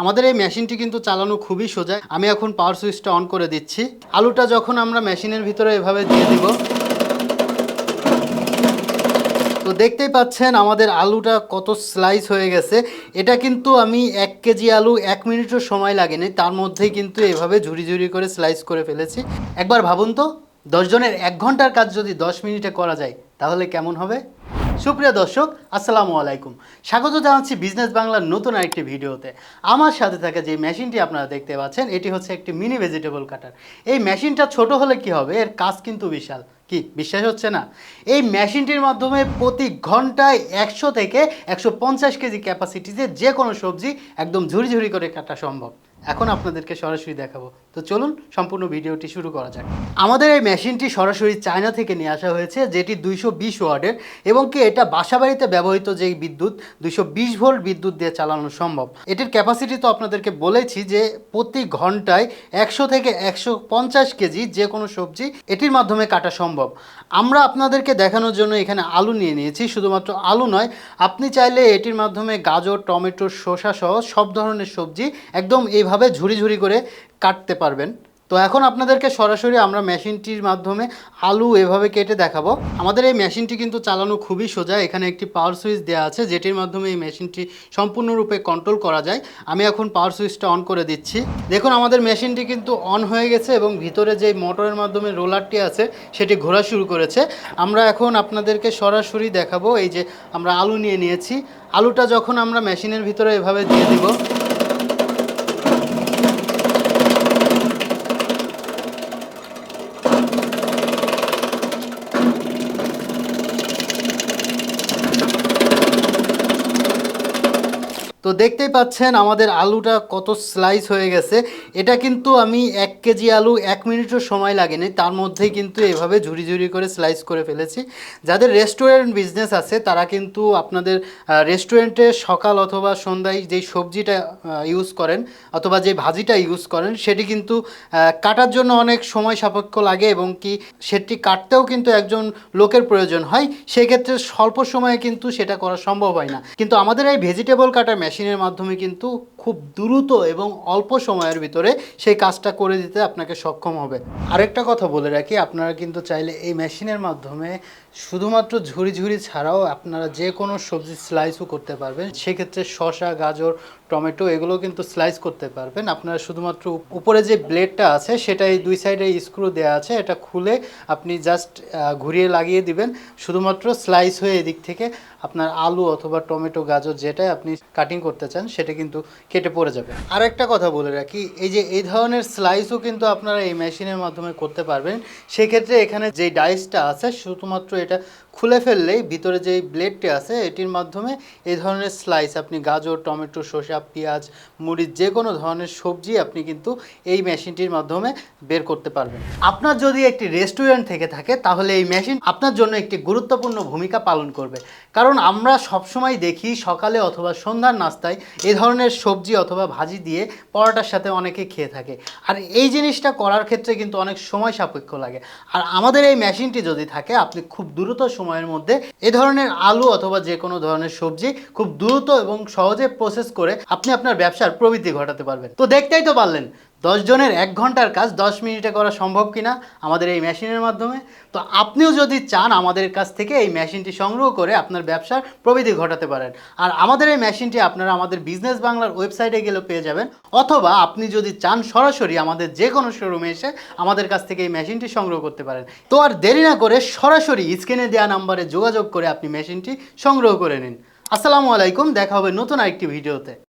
আমাদের এই মেশিনটি কিন্তু চালানো খুবই সোজা। আমি এখন পাওয়ার সুইচটা অন করে দিচ্ছি। আলুটা যখন আমরা মেশিনের ভিতরে এভাবে দিয়ে দিব, তো দেখতেই পাচ্ছেন আমাদের আলুটা কত স্লাইস হয়ে গেছে। এটা কিন্তু আমি এক কেজি আলু এক মিনিটও সময় লাগেনি, তার মধ্যেই কিন্তু এভাবে ঝুড়ি ঝুড়ি করে স্লাইস করে ফেলেছি। একবার ভাবুন তো, দশজনের এক ঘণ্টার কাজ যদি দশ মিনিটে করা যায়, তাহলে কেমন হবে? সুপ্রিয় দর্শক, আসসালামু আলাইকুম। স্বাগত জানাচ্ছি বিজনেস বাংলার নতুন আরেকটি ভিডিওতে। আমার সাথে থাকা যে মেশিনটি আপনারা দেখতে পাচ্ছেন, এটি হচ্ছে একটি মিনি ভেজিটেবল কাটার এই মেশিনটা ছোট হলে কি হবে? এর কাজ কিন্তু বিশাল। কি? বিশ্বাস হচ্ছে না? এই মেশিনটির মাধ্যমে প্রতি ঘন্টায় একশো থেকে একশো পঞ্চাশ কেজি ক্যাপাসিটিতে যে কোনো সবজি একদম ঝুড়ি ঝুড়ি করে কাটা সম্ভব। এখন আপনাদেরকে সরাসরি দেখাবো। তো চলুন, সম্পূর্ণ ভিডিওটি শুরু করা যাক। আমাদের এই মেশিনটি সরাসরি চায়না থেকে নিয়ে আসা হয়েছে, যেটি দুইশো বিশ ওয়ার্ডের এবং কি এটা বাসাবাড়িতে ব্যবহৃত যে বিদ্যুৎ, দুইশো বিশ ভোল্ট বিদ্যুৎ দিয়ে চালানো সম্ভব। এটির ক্যাপাসিটি তো আপনাদেরকে বলেছি যে প্রতি ঘন্টায় একশো থেকে একশো পঞ্চাশ কেজি যে কোনো সবজি এটির মাধ্যমে কাটা সম্ভব। আমরা আপনাদেরকে দেখানোর জন্য এখানে আলু নিয়ে নিয়েছি, শুধুমাত্র আলু নয়, আপনি চাইলে এটির মাধ্যমে গাজর, টমেটো, শসা সহ সব ধরনের সবজি একদম এইভাবে ঝুড়ি ঝুড়ি করে কাটতে পারবেন। তো এখন আপনাদেরকে সরাসরি আমরা মেশিনটির মাধ্যমে আলু এভাবে কেটে দেখাবো। আমাদের এই মেশিনটি কিন্তু চালানো খুবই সোজা। এখানে একটি পাওয়ার সুইচ দেওয়া আছে, যেটির মাধ্যমে এই মেশিনটি সম্পূর্ণরূপে কন্ট্রোল করা যায়। আমি এখন পাওয়ার সুইচটা অন করে দিচ্ছি। দেখুন, আমাদের মেশিনটি কিন্তু অন হয়ে গেছে এবং ভিতরে যে মোটরের মাধ্যমে রোলারটি আছে, সেটি ঘোরা শুরু করেছে। আমরা এখন আপনাদেরকে সরাসরি দেখাবো। এই যে আমরা আলু নিয়ে নিয়েছি। আলুটা যখন আমরা মেশিনের ভিতরে এভাবে দিয়ে দিব তো দেখতেই পাচ্ছেন আমাদের আলুটা কত স্লাইস হয়ে গেছে। এটা কিন্তু আমি এক কেজি আলু এক মিনিটও সময় লাগেনি, তার মধ্যেই কিন্তু এভাবে ঝুড়ি ঝুড়ি করে স্লাইস করে ফেলেছি। যাদের রেস্টুরেন্ট বিজনেস আছে, তারা কিন্তু আপনাদের রেস্টুরেন্টে সকাল অথবা সন্ধ্যায় যেই সবজিটা ইউজ করেন অথবা যে ভাজিটা ইউজ করেন, সেটি কিন্তু কাটার জন্য অনেক সময় সাপেক্ষ লাগে এবং কি সেটি কাটতেও কিন্তু একজন লোকের প্রয়োজন হয়। সেক্ষেত্রে স্বল্প সময়ে কিন্তু সেটা করা সম্ভব হয় না। কিন্তু আমাদের এই ভেজিটেবল কাটার মেশিনের মাধ্যমে কিন্তু খুব দ্রুত এবং অল্প সময়ের ভিতরে সেই কাজটা করে দিতে আপনাকে সক্ষম হবে। আরেকটা কথা বলে রাখি, আপনারা কিন্তু চাইলে এই মেশিনের মাধ্যমে শুধুমাত্র ঝুড়ি ঝুড়ি ছাড়াও আপনারা যে কোনো সবজি স্লাইসও করতে পারবেন। সেক্ষেত্রে শসা, গাজর, টমেটো এগুলো কিন্তু স্লাইস করতে পারবেন। আপনারা শুধুমাত্র উপরে যে ব্লেডটা আছে সেটাই দুই সাইডে স্ক্রু দেওয়া আছে। এটা খুলে আপনি জাস্ট ঘুরিয়ে লাগিয়ে দিবেন। শুধুমাত্র স্লাইস হয়ে এদিক থেকে আপনার আলু অথবা টমেটো, গাজর যেটাই আপনি কাটিং করতে চান, সেটা কিন্তু কেটে পড়ে যাবে। আর একটা কথা বলে রাখি, এই যে এই ধরনের স্লাইসও কিন্তু আপনারা এই মেশিনের মাধ্যমে করতে পারবেন। সেক্ষেত্রে এখানে যে ডাইসটা আছে, শুধুমাত্র এটা খুলে ফেললেই ভিতরে যেই ব্লেডটি আছে, এটির মাধ্যমে এই ধরনের স্লাইস আপনি গাজর, টমেটো শসা পেঁয়াজ, মুড়ি, যে কোনো ধরনের সবজি আপনি কিন্তু এই মেশিনটির মাধ্যমে বের করতে পারবেন। আপনার যদি একটি রেস্টুরেন্ট থেকে থাকে, তাহলে এই মেশিন আপনার জন্য একটি গুরুত্বপূর্ণ ভূমিকা পালন করবে। কারণ আমরা সবসময় দেখি সকালে অথবা সন্ধ্যার নাস্তায় এই ধরনের সবজি অথবা ভাজি দিয়ে পরোটার সাথে অনেকে খেয়ে থাকে। আর এই জিনিসটা করার ক্ষেত্রে কিন্তু অনেক সময় সাপেক্ষ লাগে। আর আমাদের এই মেশিনটি যদি থাকে, আপনি খুব দ্রুত সময়ের মধ্যে এ ধরনের আলু অথবা যে কোনো ধরনের সবজি খুব দ্রুত এবং সহজে প্রসেস করে আপনি আপনার ব্যবসার প্রবৃদ্ধি ঘটাতে পারবেন। তো দেখতেই তো পারলেন জনের এক ঘণ্টার কাজ দশ মিনিটে করা সম্ভব কিনা আমাদের এই মেশিনের মাধ্যমে? তো আপনিও যদি চান আমাদের কাছ থেকে এই মেশিনটি সংগ্রহ করে আপনার ব্যবসার প্রবৃদ্ধি ঘটাতে পারেন। আর আমাদের এই মেশিনটি আপনারা আমাদের বিজনেস বাংলার ওয়েবসাইটে গেলেও পেয়ে যাবেন। অথবা আপনি যদি চান সরাসরি আমাদের যে কোনো শোরুমে এসে আমাদের কাছ থেকে এই মেশিনটি সংগ্রহ করতে পারেন। তো আর দেরি না করে সরাসরি স্ক্রিনে দেওয়া নাম্বারে যোগাযোগ করে আপনি মেশিনটি সংগ্রহ করে নিন। আসসালামু আলাইকুম, দেখা হবে নতুন আরেকটি ভিডিওতে।